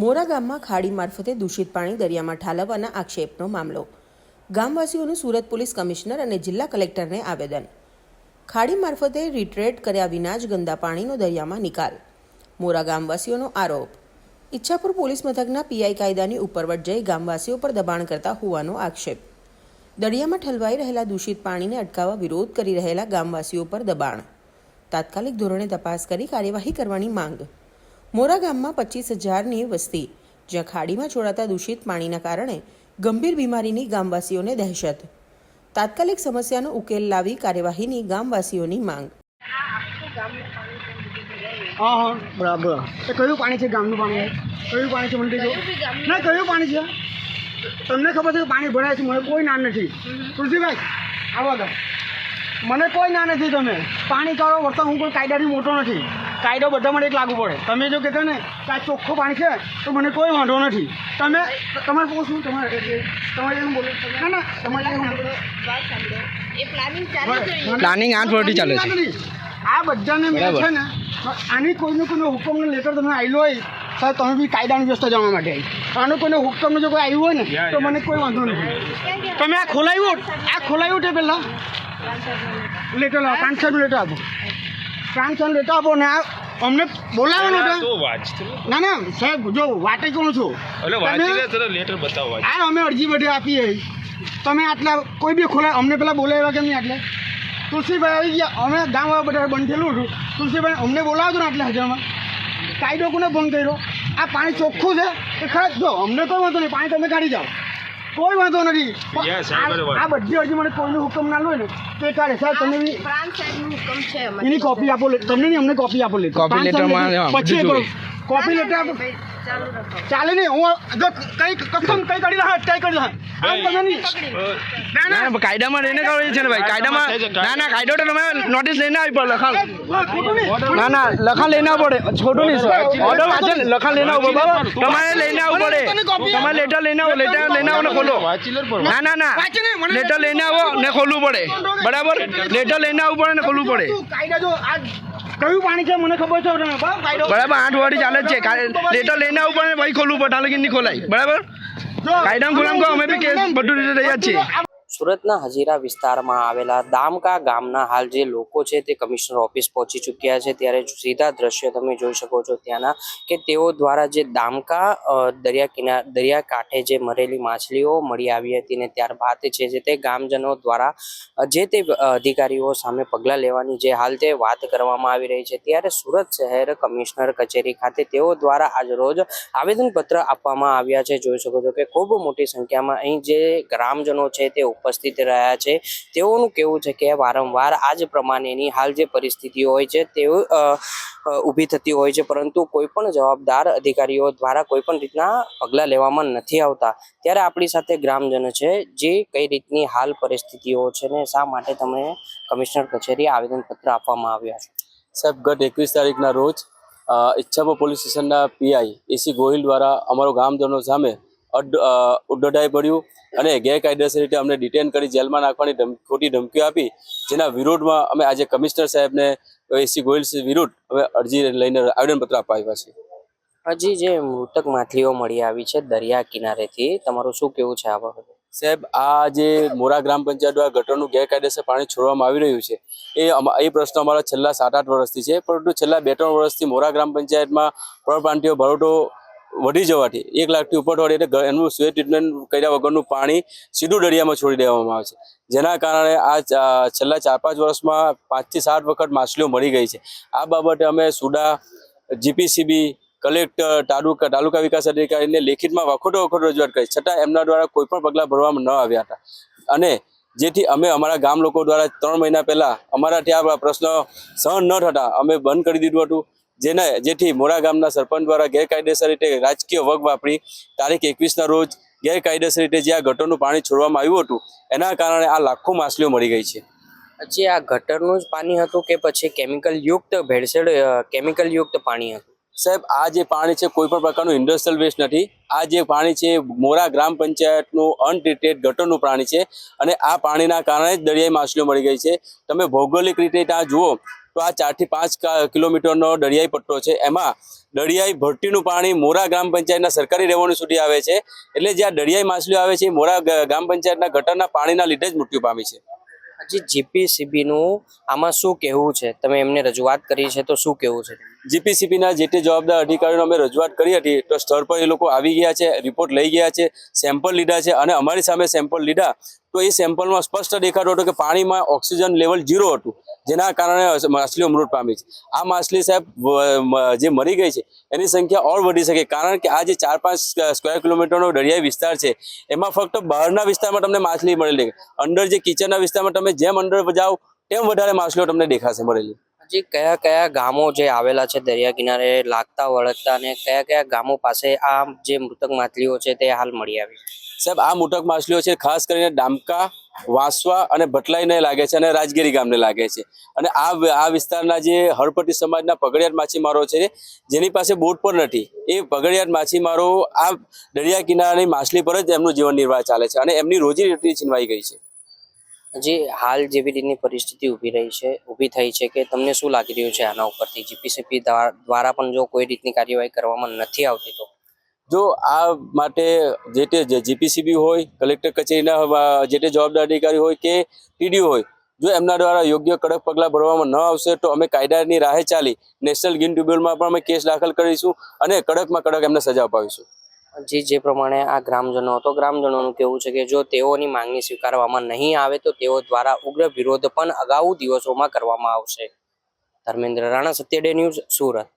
મોરા ગામમાં ખાડી મારફતે દૂષિત પાણી દરિયામાં ઠાલવવાના આક્ષેપનો મામલો. ગામવાસીઓનું સુરત પોલીસ કમિશનર અને જિલ્લા કલેક્ટરને આવેદન. ખાડી મારફતે રિટ્રેટ કર્યા વિના જ ગંદા પાણીનો દરિયામાં નિકાલ. મોરા ગામવાસીઓનો આરોપ. ઈચ્છાપુર પોલીસ મથકના પીઆઈ કાયદાની ઉપરવટ જઈ ગામવાસીઓ પર દબાણ કરતા હોવાનો આક્ષેપ. દરિયામાં ઠલવાઈ રહેલા દૂષિત પાણીને અટકાવવા વિરોધ કરી રહેલા ગામવાસીઓ પર દબાણ. તાત્કાલિક ધોરણે તપાસ કરી કાર્યવાહી કરવાની માંગ. મોરા ગામમાં પચીસ હજારની વસ્તી, જ્યાં ખાડીમાં છોડાતા દૂષિત પાણીના કારણે ગંભીર બીમારીની ગામવાસીઓને દહેશત. તાત્કાલિક સમસ્યાનો ઉકેલ લાવી કાર્યવાહીની ગામવાસીઓની માંગ. હા હા, બરાબર. કયું પાણી છે ગામનું પાણી? કયું પાણી છે મને ના, કયું પાણી છે? તમને ખબર છે કે પાણી ભરાય છે? મને કોઈ ના નથી. તુલસીભાઈ, આવો તો. મને કોઈ ના નથી તમે. પાણી કરો વર્તન હું કોઈ કાયદાથી મોટો નથી. કાયદો બધા માટે એક લાગુ પડે. તમે જો કહેતા ને કે આ ચોખ્ખું પાણી છે તો મને કોઈ વાંધો નથી. તમે તમારે પૂછું તમારે તમારે એમ બોલો. ના ના તમારે એમ પ્લાનિંગ આઠ વર્ષથી ચાલે છે. આ બધાને મેં. છે ને આની કોઈનો કોઈનો હુકમનો લેટર તમે આવેલો હોય સાહેબ તમે બી કાયદાની વ્યવસ્થા જવા માટે આવી. આનો કોઈને હુકમ જો કોઈ આવ્યું હોય ને તો મને કોઈ વાંધો નથી. તમે આ ખોલાવ્યું આ ખોલાવ્યું તે પહેલાં? લેટર લાવો પાંચસો લેટર આપો. ટ્રાન્સફર લેતો આપો ને આ અમને બોલાવવાનું તો વાંચતો ના ના સાહેબ જો વાટે કોણ છો. એટલે વાંચી તને લેટર બતાવો આ અમે અરજી બધી આપીએ તમે આટલા કોઈ બી ખોલા અમને પેલા બોલાવ્યા કેમ નહીં આટલે? તુલસીભાઈ આવી ગયા. અમે ગામવાળા બધા બંધ થયેલું હતું. તુલસીભાઈ અમને બોલાવતો ને આટલા હજારમાં. કાયદો કોને ભંગ કર્યો? આ પાણી ચોખ્ખું છે? એ ખરા જો અમને કોઈ વાંધો નહીં. પાણી તમે કાઢી જાઓ. કોઈ વાંધો નથી. આ- બધી અરજી મને કોઈનો હુકમ ના લો ને તો કાઢે. સાહેબ તમે બી પ્રાંત સાહેબનું હુકમ છે અમારે. એની કોપી આપો લે- તમને નહીં અમને કોપી આપો લે. કોપી પછી. કોપી લેટર ચાલુ રાખો. ચાલે નહીં હું જો કઈ કસમ કઈ કાઢી રહ્યા કઈ કરી રહ્યા આમ તમે નહીં. ના ના. કાયદામાં રહીને કરો છે ને ભાઈ. કાયદામાં ના ના કાયદો. તો તમે નોટિસ લઈને આવી પડે લખાણ. ના ના લખાણ લઈને આવવું પડે. છોટું નહીં ઓર્ડર વાંચે ને લખાણ લઈને આવવું બરાબર? તમારે લઈને આવવું પડે. તમારે લેટર લઈને આવો લેટર લઈને આવો ને ખોલો ના ના ના. લેટર લઈને આવો ને ખોલવું પડે. બરાબર? લેટર લઈને આવવું. પડે ને ખોલવું પડે. કાયદા જો આ કયું પાણી છે મને ખબર છે બરાબર આઠ વાળી ચાલે જ છે. લેટર લઈને આવું પણ ભાઈ ખોલવું પડે તાલુકી નહીં ખોલાય. બરાબર? કાયદામાં ગુલામ કહો અમે બી કેસ બધું રીતે તૈયાર છીએ. સુરતના હજીરા વિસ્તારમાં આવેલા દામકા ગામના હાલ જે લોકો છે તે કમિશનર ઓફિસ પહોંચી ચૂક્યા છે. ત્યારે સીધા દ્રશ્યો તમે જોઈ શકો છો ત્યાંના કે તેઓ દ્વારા જે દામકા દરિયા કિનાર દરિયા કાંઠે જે મરેલી માછલીઓ મળી આવી હતી ને ત્યારબાદ છે જે તે ગામજનો દ્વારા જે તે અધિકારીઓ સામે પગલાં લેવાની જે હાલ તે વાત કરવામાં આવી રહી છે. ત્યારે સુરત શહેર કમિશનર કચેરી ખાતે તેઓ દ્વારા આજ રોજ આવેદનપત્ર આપવામાં આવ્યા છે. જોઈ શકો છો કે ખૂબ મોટી સંખ્યામાં અહીં જે ગ્રામજનો છે તે ઉપસ્થિત રહ્યા છે. તેઓનું કહેવું છે કે વારંવાર આ જ પ્રમાણેની હાલ જે પરિસ્થિતિઓ હોય છે અ, ઊભી થતી હોય છે. પરંતુ કોઈ પણ જવાબદાર અધિકારીઓ દ્વારા કોઈ પણ રીતના પગલાં લેવામાં નથી આવતા. ત્યારે આપણી સાથે ગ્રામજનો છે જે કઈ રીતની હાલ પરિસ્થિતિઓ છે ને શા માટે તમે કમિશનર કચેરી આવેદનપત્ર આપવામાં આવ્યા છે? સાહેબ ગત એકવીસ તારીખના રોજ ઈચ્છામાં પોલીસ સ્ટેશનના પીઆઈ એસી ગોહિલ દ્વારા અમારો ગામજનો સામે અ, પડ્યું અને ગેરકાયદેસર રીતે અમને ડિટેન કરી જેલમાં નાખવાની ખોટી ધમકીઓ આપી જેના વિરોધમાં અમે આજે કમિશનર સાહેબને એસી ગોયલ વિરુદ્ધ અમે અરજી લઈને આવેદનપત્ર અપાવ્યા છે હજી જે મૃતક માછલીઓ મળી આવી છે દરિયા કિનારેથી તમારું શું કેવું છે આ બાબતે? સાહેબ આ જે મોરા ગ્રામ પંચાયત દ્વારા ગટરનું ગેરકાયદેસર પાણી છોડવામાં આવી રહ્યું છે એ એ પ્રશ્ન અમારા છેલ્લા સાત આઠ વર્ષથી છે પરંતુ છેલ્લા બે ત્રણ વર્ષથી મોરા ગ્રામ પંચાયતમાં પરપ્રાંતિયો ભરોટો વધી જવાથી. એક લાખથી ઉપર હોય એટલે એનું સ્વે ટ્રીટમેન્ટ કર્યા વગરનું પાણી સીધું દરિયામાં છોડી દેવામાં આવે છે. જેના કારણે આ છેલ્લા ચાર પાંચ વર્ષમાં પાંચથી સાત વખત માછલીઓ મળી ગઈ છે. આ બાબતે અમે સુડા જીપીસીબી કલેક્ટર, તાલુકા તાલુકા વિકાસ અધિકારીને લેખિતમાં વખોટો વખોટો રજૂઆત કરી, છતાં એમના દ્વારા કોઈ પણ પગલાં ભરવામાં ન આવ્યા હતા. અને જેથી અમે અમારા ગામ લોકો દ્વારા ત્રણ મહિના પહેલાં અમારા ત્યાં પ્રશ્ન સહન ન થતા, અમે બંધ કરી દીધું હતું. જેને જેથી મોરા ગામના સરપંચ દ્વારા ગેરકાયદેસર રીતે રાજકીય વગ વાપરી તારીખ એકવીસના રોજ ગેરકાયદેસર રીતે જે આ ગટરનું પાણી છોડવામાં આવ્યું હતું એના કારણે આ લાખો માછલીઓ મળી ગઈ છે. પછી આ ગટરનું જ પાણી હતું કે પછી કેમિકલ યુક્ત ભેળસેળ કેમિકલ યુક્ત પાણી હતું? સાહેબ આ જે પાણી છે કોઈ પણ પ્રકારનું ઇન્ડસ્ટ્રીયલ વેસ્ટ નથી. આ જે પાણી છે મોરા ગ્રામ પંચાયતનું અનટ્રીટેડ ગટરનું પાણી છે અને આ પાણીના કારણે જ દરિયાઈ માછલીઓ મળી ગઈ છે. તમે ભૌગોલિક રીતે ત્યાં જુઓ તો આ ચારથી પાંચ કિલોમીટરનો દરિયાઈ પટ્ટો છે. એમાં દરિયાઈ ભરતીનું પાણી મોરા ગ્રામ પંચાયતના સરકારી રેવન્યુ સુધી આવે છે. એટલે જે આ દરિયાઈ માછલીઓ આવે છે એ મોરા ગ્રામ પંચાયતના ગટરના પાણીના લીધે જ મૃત્યુ પામી છે. હજી જીપીસીબીનું આમાં શું કહેવું છે? તમે એમને રજૂઆત કરી છે તો શું કહેવું છે? જીપીસીબીના જે તે જવાબદાર અધિકારીઓને અમે રજૂઆત કરી હતી તો સ્થળ પર એ લોકો આવી ગયા છે રિપોર્ટ લઈ ગયા છે સેમ્પલ લીધા છે અને અમારી સામે સેમ્પલ લીધા. તો એ સેમ્પલમાં સ્પષ્ટ દેખાતો હતો કે પાણીમાં ઓક્સિજન લેવલ ઝીરો હતું. જેના કારણે માછલીઓ મૃત પામી છે. આ માછલી સાહેબ જે મરી ગઈ છે, એની સંખ્યા ઓર વધી શકે, કારણ કે આ જે ચાર પાંચ સ્ક્વેર કિલોમીટરનો દરિયાઈ વિસ્તાર છે, એમાં ફક્ત બહારના વિસ્તારમાં તમને માછલી મળેલી અંદર જે કિચનના વિસ્તારમાં તમે જેમ અંદર જાઓ, તેમ વધારે માછલીઓ તમને દેખાશે મળેલી. હજી કયા કયા ગામો જે આવેલા છે દરિયા કિનારે, લાગતા, વળગતા અને કયા કયા ગામો પાસે આ જે મૃતક માછલીઓ છે તે હાલ મળી આવી? સાહેબ, આ મોટક માછલીઓ છે, ખાસ કરીને ડામકા, વાંસવા અને ભટલાઈને લાગે છે અને રાજગીરી ગામને લાગે છે. અને આ આ વિસ્તારના જે હળપટ્ટી સમાજના પગડિયાત માછીમારો છે, જેની પાસે બોટ પણ નથી. એ પગડિયાત માછીમારો આ દરિયા કિનારાની માછલી પર જ એમનું જીવન નિર્વાહ ચાલે છે અને એમની રોજી રોટી છીનવાઈ ગઈ છે. હજી હાલ જેવી રીતની પરિસ્થિતિ ઊભી રહી છે, ઊભી થઈ છે કે તમને શું લાગી રહ્યું છે આના ઉપરથી? જીપીસીપી દ્વારા પણ જો કોઈ રીતની કાર્યવાહી કરવામાં નથી આવતી તો? જો આ માટે જે તે જીપીસીબી હોય, કલેક્ટર કચેરીના જે તે જવાબદાર અધિકારી હોય કે ટીડીઓ હોય, જો એમના દ્વારા યોગ્ય કડક પગલાં ભરવામાં ન આવશે તો અમે કાયદાની રાહે ચાલી નેશનલ ગ્રીન ટ્રિબ્યુનલમાં પણ અમે કેસ દાખલ કરીશું અને કડકમાં કડક એમને સજા અપાવીશું. જે જે પ્રમાણે આ ગ્રામજનો હતો, ગ્રામજનોનું કહેવું છે કે જો તેઓની માંગણી સ્વીકારવામાં નહીં આવે તો તેઓ દ્વારા ઉગ્ર વિરોધ પણ અગાઉ દિવસોમાં કરવામાં આવશે. ધર્મેન્દ્ર રાણા સત્યડે ન્યૂઝ, સુરત.